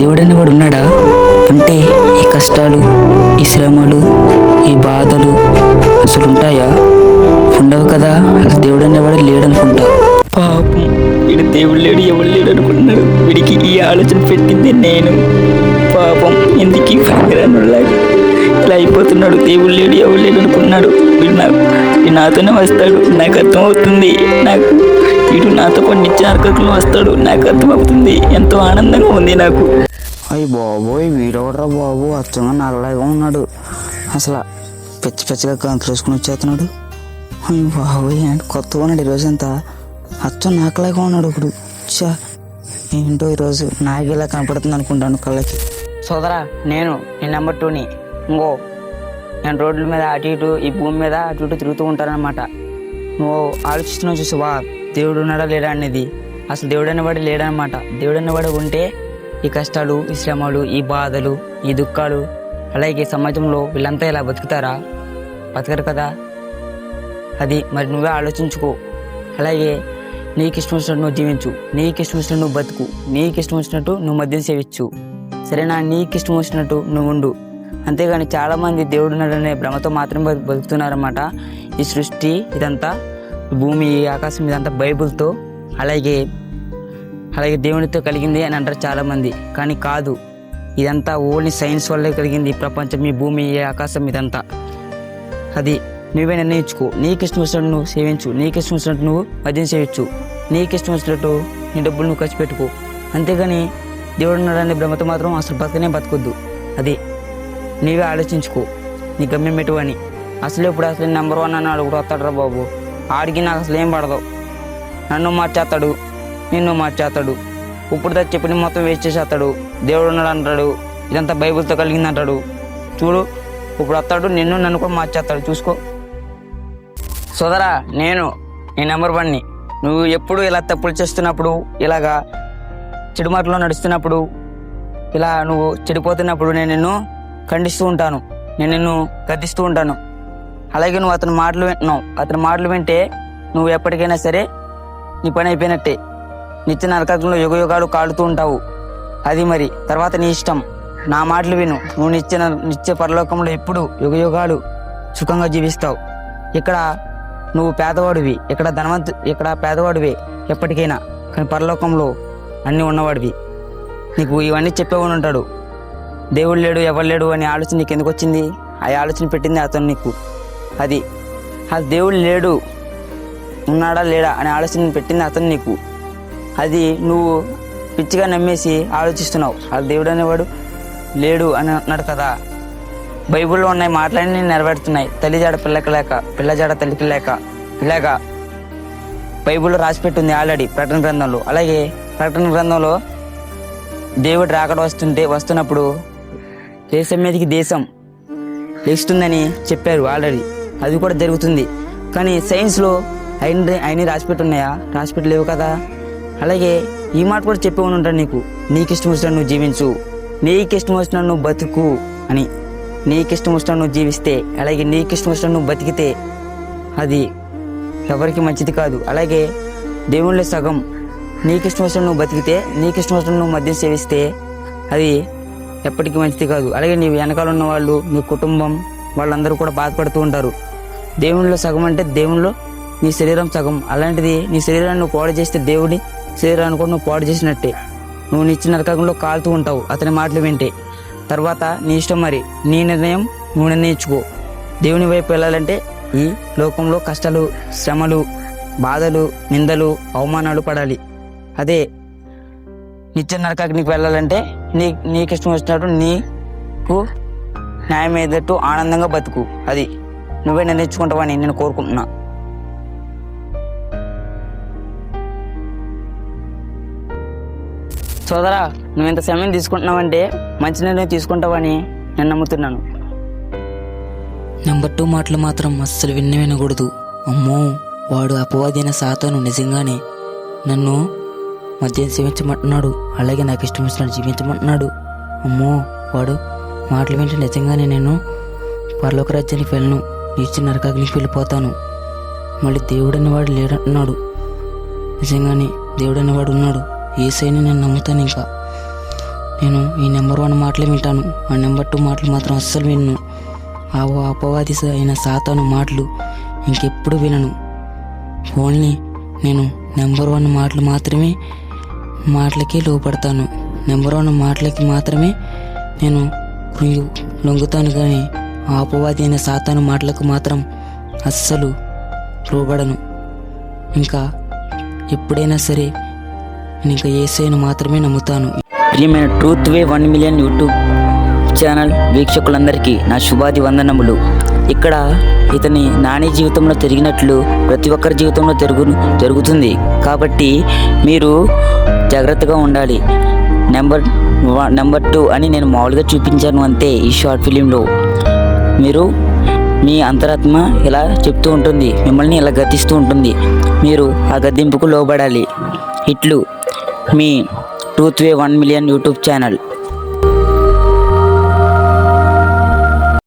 దేవుడని దేవుడు ఉన్నాడా? అంటే ఈ కష్టాలు ఈ శ్రమలు ఈ బాధలు అసలు ఉంటాయా? ఉండవు కదా అసలు దేవుడు అనేవాడు లేడనుకుంటా. పాపం. వీడు దేవుడు లేడు ఎవడు లేడు అనుకుంటున్నాడు. వీడికి ఈ ఆలోచన పెట్టింది నేను. పాపం. ఎందుకు పనికిరానులాగా ఇలా అయిపోతున్నాడు. దేవుడు లేడు ఎవడు లేడు అనుకున్నాడు వీడు నాకు నాతోనే వస్తాడు. నాకు అర్థం అవుతుంది నాకు వీడు నాతో కొన్ని నిత్యార్కకులు వస్తాడు. నాకు అర్థం అవుతుంది ఎంతో ఆనందంగా ఉంది నాకు. అయ్యి బాబోయ్ వీడవడరా బాబు? అచ్చంగా నల్లగా ఉన్నాడు. అసలు పిచ్చి పిచ్చిగా కంతులు వేసుకుని వచ్చేస్తున్నాడు. అయ్యి బాబోయ్ ఏంటి కొత్తగా ఉన్నాడు ఈరోజు అంతా? అచ్చం నాకులాగా ఉన్నాడు ఇప్పుడు చా ఏంటో ఈరోజు నాకు ఇలా కనపడుతుంది అనుకుంటాను కళ్ళకి. సోదరా నేను నేను నెంబర్ టూని. ఇంకో నేను రోడ్ల మీద అటు ఇటు ఈ భూమి మీద అటు ఇటు తిరుగుతూ ఉంటానన్నమాట. నువ్వు ఆలోచిస్తున్నావు చూసావా? దేవుడు ఉన్నాడా లేడా అనేది. అసలు దేవుడు అనేవాడు లేడనమాట దేవుడు అనేవాడు ఉంటే ఈ కష్టాలు ఈ శ్రమలు ఈ బాధలు ఈ దుఃఖాలు అలాగే సమాజంలో వీళ్ళంతా ఇలా బతుకుతారా? బతకరు కదా? అది మరి నువ్వే ఆలోచించుకో. అలాగే నీకు ఇష్టం వచ్చినట్టు నువ్వు జీవించు. నీకు ఇష్టం వచ్చినట్టు నువ్వు బతుకు. నీకు ఇష్టం వచ్చినట్టు నువ్వు మద్యం సేవించు. సరేనా? నీకు ఇష్టం వచ్చినట్టు నువ్వు ఉండు. అంతేగాని చాలామంది దేవుడున్నాడనే భ్రమతో మాత్రమే బతుకుతున్నారన్నమాట. ఈ సృష్టి ఇదంతా భూమి ఆకాశం ఇదంతా బైబిల్తో అలాగే అలాగే దేవునితో కలిగింది అని అంటారు చాలామంది. కానీ కాదు ఇదంతా ఓన్లీ సైన్స్ వల్లే కలిగింది ఈ ప్రపంచం ఈ భూమి ఈ ఆకాశం ఇదంతా. అది నువ్వే నిర్ణయించుకో. నీకు ఇష్టం వచ్చినట్టు నువ్వు సేవించు. నీకు ఇష్టం వచ్చినట్టు నువ్వు మద్యం సేవించు. నీకు ఇష్టం వచ్చినట్టు నీ డబ్బులు నువ్వు ఖర్చు పెట్టుకో. అంతేగాని దేవుడు ఉన్నాడనే భ్రమతో మాత్రం అసలు బతకనే బతకొద్దు. అది నీవే ఆలోచించుకో. నీ గమ్యం పెట్టువని అసలు ఇప్పుడు అసలు నెంబర్ వన్ అని అడుగుడు వస్తాడు బాబు. ఆడికి నాకు అసలు ఏం పడదు. నన్ను మార్చేస్తాడు నిన్ను మార్చేస్తాడు. ఇప్పుడు దా చెప్పిన మొత్తం వేస్ట్ చేసేస్తాడు. దేవుడు ఉన్నాడు అంటాడు ఇదంతా బైబిల్తో కలిగింది అంటాడు. చూడు ఇప్పుడు వస్తాడు నిన్ను నన్ను కూడా మార్చేస్తాడు చూసుకో. సోదరా నేను నీ నెంబర్ వన్ని నువ్వు ఎప్పుడు ఇలా తప్పులు చేస్తున్నప్పుడు ఇలాగా చెడు మాటలో నడుస్తున్నప్పుడు ఇలా నువ్వు చెడిపోతున్నప్పుడు నేను నిన్ను ఖండిస్తూ ఉంటాను. నేను నిన్ను గద్దిస్తూ ఉంటాను. అలాగే నువ్వు అతని మాటలు వింటున్నావు అతని మాటలు వింటే నువ్వు ఎప్పటికైనా సరే నీ పని అయిపోయినట్టే. నిత్య నరకంలో యుగ యుగాలు కాలుతూ ఉంటావు. అది మరి తర్వాత నీ ఇష్టం. నా మాటలు విను. నువ్వు నిత్య నిత్య పరలోకంలో ఎప్పుడు యుగ యుగాలు సుఖంగా జీవిస్తావు. ఇక్కడ నువ్వు పేదవాడివి. ఇక్కడ ధనవంతు ఇక్కడ పేదవాడివి ఎప్పటికైనా. కానీ పరలోకంలో అన్నీ ఉన్నవాడివి. నీకు ఇవన్నీ చెప్పేవాడు ఉంటాడు. దేవుడు లేడు ఎవరు లేడు అనే ఆలోచన నీకు ఎందుకు వచ్చింది? ఆ ఆలోచన పెట్టింది అతను నీకు. అది. ఆ దేవుడు లేడు. ఉన్నాడా లేడా అనే ఆలోచన పెట్టింది అతను నీకు. అది నువ్వు పిచ్చిగా నమ్మేసి ఆలోచిస్తున్నావు. ఆ దేవుడు అనేవాడు లేడు అని అన్నాడు కదా. బైబిల్లో ఉన్నాయి మాటలన్నీ నెరవేరుతున్నాయి. తల్లి జాడ పిల్లకి లేక పిల్ల జాడ తల్లికి లేక లేక బైబిల్లో రాసిపెట్టింది ఆల్రెడీ ప్రకటన గ్రంథంలో. అలాగే ప్రకటన గ్రంథంలో దేవుడు రాకడ వస్తుంటే వస్తున్నప్పుడు దేశం మీదకి దేశం లేస్తుందని చెప్పారు ఆల్రెడీ. అది కూడా జరుగుతుంది. కానీ సైన్స్లో అయిన అయిన రాసిపెట్టి ఉన్నాయా? రాసిపెట్టి లేవు కదా? అలాగే ఈ మాట కూడా చెప్పి ఉంటాను నీకు. నీకు ఇష్టం వచ్చిన నువ్వు జీవించు. నీకు ఇష్టం వచ్చిన నువ్వు బతుకు అని. నీకు ఇష్టం వచ్చిన నువ్వు జీవిస్తే అలాగే నీకు ఇష్టం వచ్చిన నువ్వు బతికితే అది ఎవరికి మంచిది కాదు. అలాగే దేవుళ్ళ సగం నీకు ఇష్టం వచ్చిన నువ్వు బతికితే నీకు ఇష్టం వచ్చిన నువ్వు మద్యం సేవిస్తే అది ఎప్పటికీ మంచిది కాదు. అలాగే నీ వెనకాల ఉన్న వాళ్ళు నీ కుటుంబం వాళ్ళందరూ కూడా బాధపడుతూ ఉంటారు. దేవునిలో సగం అంటే దేవునిలో నీ శరీరం సగం. అలాంటిది నీ శరీరాన్ని నువ్వు పాడు చేస్తే దేవుడి శరీరాన్ని కూడా నువ్వు పాడు చేసినట్టే. నువ్వు నిచ్చిన నరకంలో కాలుతూ ఉంటావు. అతని మాటలు వింటే. తర్వాత నీ ఇష్టం మరి. నీ నిర్ణయం నువ్వు నిర్ణయించుకో. దేవుని వైపు వెళ్ళాలంటే ఈ లోకంలో కష్టాలు శ్రమలు బాధలు నిందలు అవమానాలు పడాలి. అదే నిత్య నరకాగ్నికి వెళ్ళాలంటే నీ నీకు ఇష్టం వచ్చినట్టు నీకు న్యాయం ఏదట్టు ఆనందంగా బతుకు. అది నువ్వే నిర్ణయించుకుంటావని నేను కోరుకుంటున్నా. సోదరా నువ్వు ఇంత సమయం తీసుకుంటున్నావంటే మంచి నిర్ణయం తీసుకుంటావని నేను నమ్ముతున్నాను. నెంబర్ టూ మాటలు మాత్రం అస్సలు విన్న వినకూడదు. అమ్మో వాడు అపవాదైన సాతాను నిజంగానే. నన్ను మద్యం సేవించమంటున్నాడు అలాగే నాకు ఇష్టం వచ్చినట్టు జీవించమంటున్నాడు. అమ్మో వాడు మాటలు వింటే నిజంగానే నేను పరలోక రాజ్యానికి వెళ్ళను. ఇచ్చి నరకాగ్నికి వెళ్ళిపోతాను. మళ్ళీ దేవుడైన వాడు లేడంటున్నాడు నిజంగానే దేవుడైన వాడు ఉన్నాడు. ఏసైనా నేను నమ్ముతాను ఇంకా. నేను ఈ నెంబర్ వన్ మాటలే వింటాను. ఆ నెంబర్ టూ మాటలు మాత్రం అస్సలు విన్ను. ఆ ఓ అపవాది అయిన సాతాను మాటలు ఇంకెప్పుడు వినను. ఓన్లీ నేను నెంబర్ వన్ మాటలు మాత్రమే మాటలకి లోపడతాను నెంబర్ వన్ మాటలకి మాత్రమే నేను లొంగుతాను కానీ ఆ అపవాది అయిన సాతాను మాటలకు మాత్రం అస్సలు లోబడను. ఇంకా ఎప్పుడైనా సరే ఇంకా ఏసైను మాత్రమే నమ్ముతాను. ప్రియమైన truth way one million YouTube channel వీక్షకులందరికీ నా శుభాది వందనములు. ఇక్కడ ఇతని నాని జీవితంలో జరిగినట్లు ప్రతి ఒక్కరి జీవితంలో జరుగు జరుగుతుంది. కాబట్టి మీరు జాగ్రత్తగా ఉండాలి. నెంబర్ వన్ నెంబర్ టూ అని నేను మామూలుగా చూపించాను అంతే ఈ షార్ట్ ఫిలింలో. మీరు మీ అంతరాత్మ ఇలా చెప్తూ ఉంటుంది మిమ్మల్ని ఇలా గతిస్తూ ఉంటుంది. మీరు ఆ గతింపుకు లోబడాలి. ఇట్లు మీ two three one million YouTube channel.